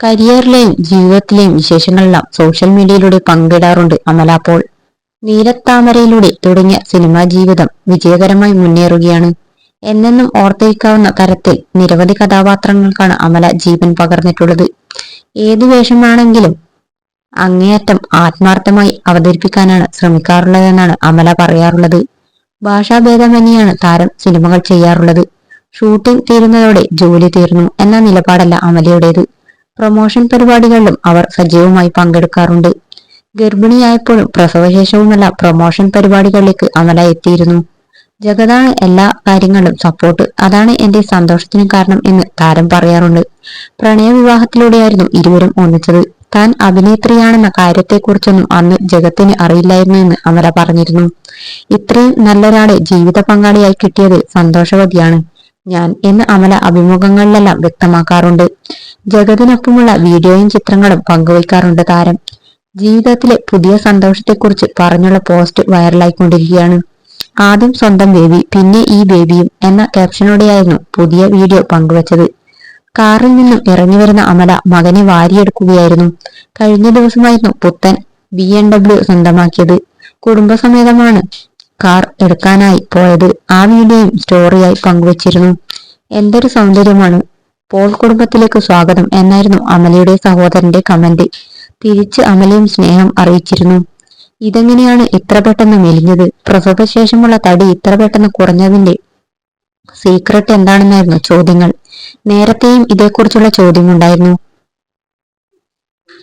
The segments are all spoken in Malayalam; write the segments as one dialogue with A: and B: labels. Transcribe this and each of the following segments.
A: കരിയറിലെയും ജീവിതത്തിലെയും വിശേഷങ്ങളെല്ലാം സോഷ്യൽ മീഡിയയിലൂടെ പങ്കിടാറുണ്ട് അമല പോൾ. നീലത്താമരയിലൂടെ തുടങ്ങിയ സിനിമാ ജീവിതം വിജയകരമായി മുന്നേറുകയാണ്. എന്നെന്നും ഓർത്തിരിക്കാവുന്ന തരത്തിൽ നിരവധി കഥാപാത്രങ്ങൾക്കാണ് അമല ജീവൻ പകർന്നിട്ടുള്ളത്. ഏതു വേഷമാണെങ്കിലും അങ്ങേയറ്റം ആത്മാർത്ഥമായി അവതരിപ്പിക്കാനാണ് ശ്രമിക്കാറുള്ളതെന്നാണ് അമല പറയാറുള്ളത്. ഭാഷാഭേദമന്യാണ് താരം സിനിമകൾ ചെയ്യാറുള്ളത്. ഷൂട്ടിംഗ് തീരുന്നതോടെ ജോലി തീർന്നു എന്ന നിലപാടല്ല അമലയുടേത്. പ്രൊമോഷൻ പരിപാടികളിലും അവർ സജീവമായി പങ്കെടുക്കാറുണ്ട്. ഗർഭിണിയായപ്പോഴും പ്രസവശേഷവുമെല്ലാം പ്രൊമോഷൻ പരിപാടികളിലേക്ക് അമല എത്തിയിരുന്നു. ജഗതാണ് എല്ലാ കാര്യങ്ങളിലും സപ്പോർട്ട് അതാണ് എന്റെ സന്തോഷത്തിന് കാരണം എന്ന് താരം പറയാറുണ്ട്. പ്രണയ വിവാഹത്തിലൂടെയായിരുന്നു ഇരുവരും ഒന്നിച്ചത്. താൻ അഭിനേത്രിയാണെന്ന കാര്യത്തെക്കുറിച്ചൊന്നും അന്ന് ജഗത്തിന് അറിയില്ലായിരുന്നു എന്ന് അമല പറഞ്ഞിരുന്നു. ഇത്രയും നല്ലൊരാളെ ജീവിത പങ്കാളിയായി കിട്ടിയത് സന്തോഷവതിയാണ്. ഞാൻ എന്ന് അമല അഭിമുഖങ്ങളിലെല്ലാം വ്യക്തമാക്കാറുണ്ട്. ജഗതിനൊപ്പമുള്ള വീഡിയോയും ചിത്രങ്ങളും പങ്കുവയ്ക്കാറുണ്ട് താരം. ജീവിതത്തിലെ പുതിയ സന്തോഷത്തെക്കുറിച്ച് പറഞ്ഞുള്ള പോസ്റ്റ് വൈറലായിക്കൊണ്ടിരിക്കുകയാണ്. ആദ്യം സ്വന്തം ബേബി പിന്നെ ഈ ബേബിയും എന്ന ക്യാപ്ഷനോടെയായിരുന്നു പുതിയ വീഡിയോ പങ്കുവച്ചത്. കാറിൽ നിന്നും ഇറങ്ങി വരുന്ന അമല മകനെ വാരിയെടുക്കുകയായിരുന്നു. കഴിഞ്ഞ ദിവസമായിരുന്നു പുത്തൻ ബി എം ഡബ്ല്യു സ്വന്തമാക്കിയത്. കുടുംബസമേതമാണ് കാർ എടുക്കാനായി പോയത്. ആ വീഡിയോയും സ്റ്റോറിയായി പങ്കുവച്ചിരുന്നു. എന്തൊരു സൗന്ദര്യമാണ് പോൾ കുടുംബത്തിലേക്ക് സ്വാഗതം എന്നായിരുന്നു അമലയുടെ സഹോദരന്റെ കമന്റ്. തിരിച്ച് അമലയും സ്നേഹം അറിയിച്ചിരുന്നു. ഇതെങ്ങനെയാണ് ഇത്ര പെട്ടെന്ന് മെലിഞ്ഞത്? പ്രസവശേഷമുള്ള തടി ഇത്ര പെട്ടെന്ന് കുറഞ്ഞതിന്റെ സീക്രട്ട് എന്താണെന്നായിരുന്നു ചോദ്യങ്ങൾ. നേരത്തെയും ഇതേക്കുറിച്ചുള്ള ചോദ്യമുണ്ടായിരുന്നു.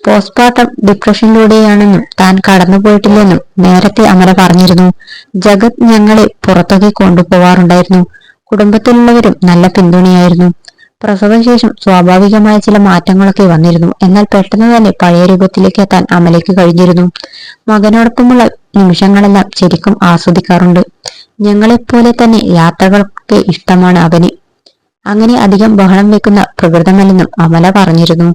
A: പോസ്റ്റ്മോർട്ടം ഡിപ്രഷനിലൂടെയാണെന്നും താൻ കടന്നുപോയിട്ടില്ലെന്നും നേരത്തെ അമല പറഞ്ഞിരുന്നു. ജഗത് ഞങ്ങളെ പുറത്തൊക്കെ കൊണ്ടുപോവാറുണ്ടായിരുന്നു. കുടുംബത്തിലുള്ളവരും നല്ല പിന്തുണയായിരുന്നു. പ്രസവശേഷം സ്വാഭാവികമായ ചില മാറ്റങ്ങളൊക്കെ വന്നിരുന്നു. എന്നാൽ പെട്ടെന്ന് തന്നെ പഴയ രൂപത്തിലേക്ക് എത്താൻ അമലയ്ക്ക് കഴിഞ്ഞിരുന്നു. മകനോടൊപ്പമുള്ള നിമിഷങ്ങളെല്ലാം ശരിക്കും ആസ്വദിക്കാറുണ്ട്. ഞങ്ങളെപ്പോലെ തന്നെ യാത്രകളൊക്കെ ഇഷ്ടമാണ് അവന്. അങ്ങനെ അധികം ബഹളം വെക്കുന്ന പ്രകൃതമല്ലെന്നും അമല പറഞ്ഞിരുന്നു.